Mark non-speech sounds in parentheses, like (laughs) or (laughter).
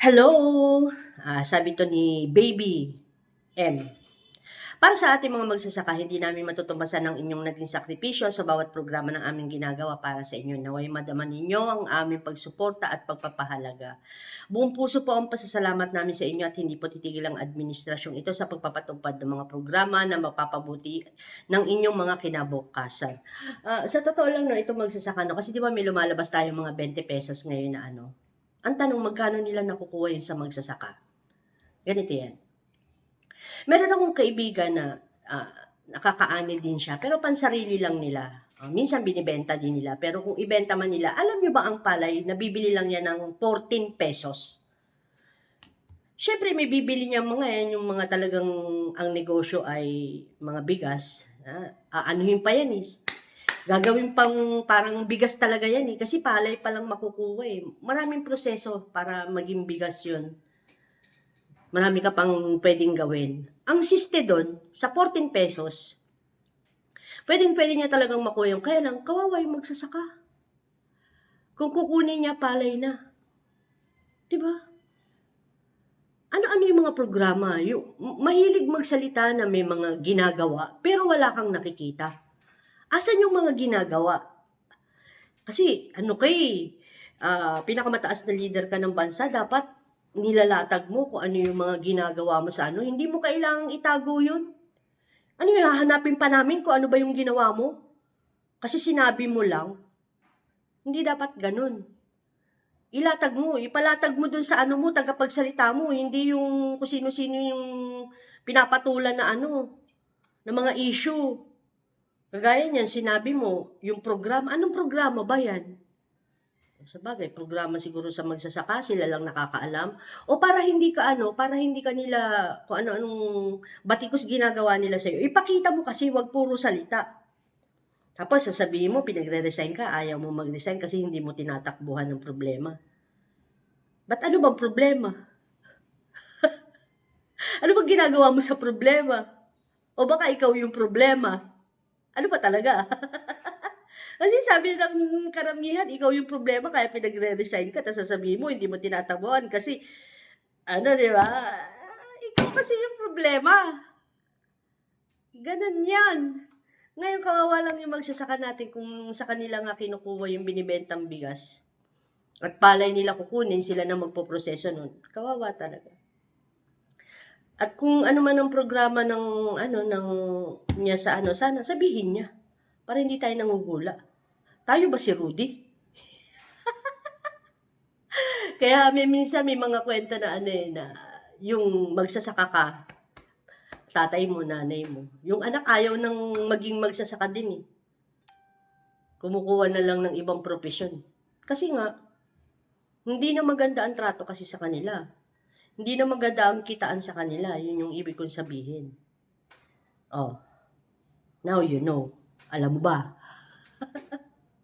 Hello! Ah, sabi to ni Baby M. Para sa ating mga magsasaka, hindi namin matutumbasan ang inyong naging sakripisyo sa bawat programa ng aming ginagawa para sa inyo. Naway madaman ninyo ang aming pagsuporta at pagpapahalaga. Buong puso po ang pasasalamat namin sa inyo at hindi po titigil ang administrasyong ito sa pagpapatupad ng mga programa na mapapabuti ng inyong mga kinabukasan. Ah, sa totoo lang, no, ito magsasaka, no, kasi di ba may lumalabas tayong mga 20 pesos ngayon na ano, ang tanong, magkano nila nakukuha yun sa magsasaka? Ganito yan. Meron akong kaibigan na ah, nakakaanil din siya, pero pansarili lang nila. Ah, minsan binibenta din nila, pero kung ibenta man nila, alam nyo ba ang palay, nabibili lang yan ng 14 pesos. Siyempre, may bibili niya mga yan, yung mga talagang ang negosyo ay mga bigas. Ah, aanuhin pa yan eh. Gagawin pang parang bigas talaga yan eh. Kasi palay pa lang makukuha eh. Maraming proseso para maging bigas yun. Marami ka pang pwedeng gawin. Ang siste doon, sa 14 pesos, pwedeng pwede niya talagang makuha yung, kaya lang, kawawa yung magsasaka. Kung kukunin niya, palay na. Diba? Ano-ano yung mga programa? Yung, mahilig magsalita na may mga ginagawa, pero wala kang nakikita. Asan yung mga ginagawa? Kasi, ano kay, ah, pinakamataas na leader ka ng bansa, dapat nilalatag mo kung ano yung mga ginagawa mo sa ano. Hindi mo kailangang itago yun. Ano yung hahanapin pa namin kung ano ba yung ginawa mo? Kasi sinabi mo lang. Hindi dapat ganun. Ilatag mo, ipalatag mo dun sa ano mo, tagapagsalita mo, hindi yung kung sino-sino yung pinapatulan na ano, na mga issue. Kagaya niyan, sinabi mo, yung programa, anong programa ba yan? Sa bagay, programa siguro sa magsasaka, sila lang nakakaalam. O para hindi ka ano, para hindi ka nila, kung ano-anong batikos ginagawa nila sa'yo, ipakita mo kasi, wag puro salita. Tapos sasabihin mo, pinagre-resign ka, ayaw mo mag-resign kasi hindi mo tinatakbuhan ng problema. Ba't ano bang problema? (laughs) ano bang ginagawa mo sa problema? O baka ikaw yung problema? Ano ba talaga? (laughs) Kasi sabi ng karamihan, ikaw yung problema, kaya pinagre-resign ka, tapos sasabihin mo, hindi mo tinatabuhan kasi, ano, di ba? Ikaw kasi yung problema. Ganon yan. Ngayon, kawawa lang yung magsasaka natin kung sa kanila nga kinukuha yung binibentang bigas. At palay nila kukunin, sila na magpoproseso nun. Kawawa talaga. At kung ano man ang programa ng ano ng niya sa ano sana sabihin niya para hindi tayo nangugula. Tayo ba si Rudy? (laughs) Kaya may minsan may mga kwento na ano eh, na yung magsasaka ka, tatay mo, nanay mo. Yung anak ayaw nang maging magsasaka din eh. Kumukuha na lang ng ibang profesyon. Kasi nga, hindi na maganda ang trato kasi sa kanila. Hindi na maganda ang kitaan sa kanila. Yun yung ibig kong sabihin. Oh. Now you know. Alam mo ba?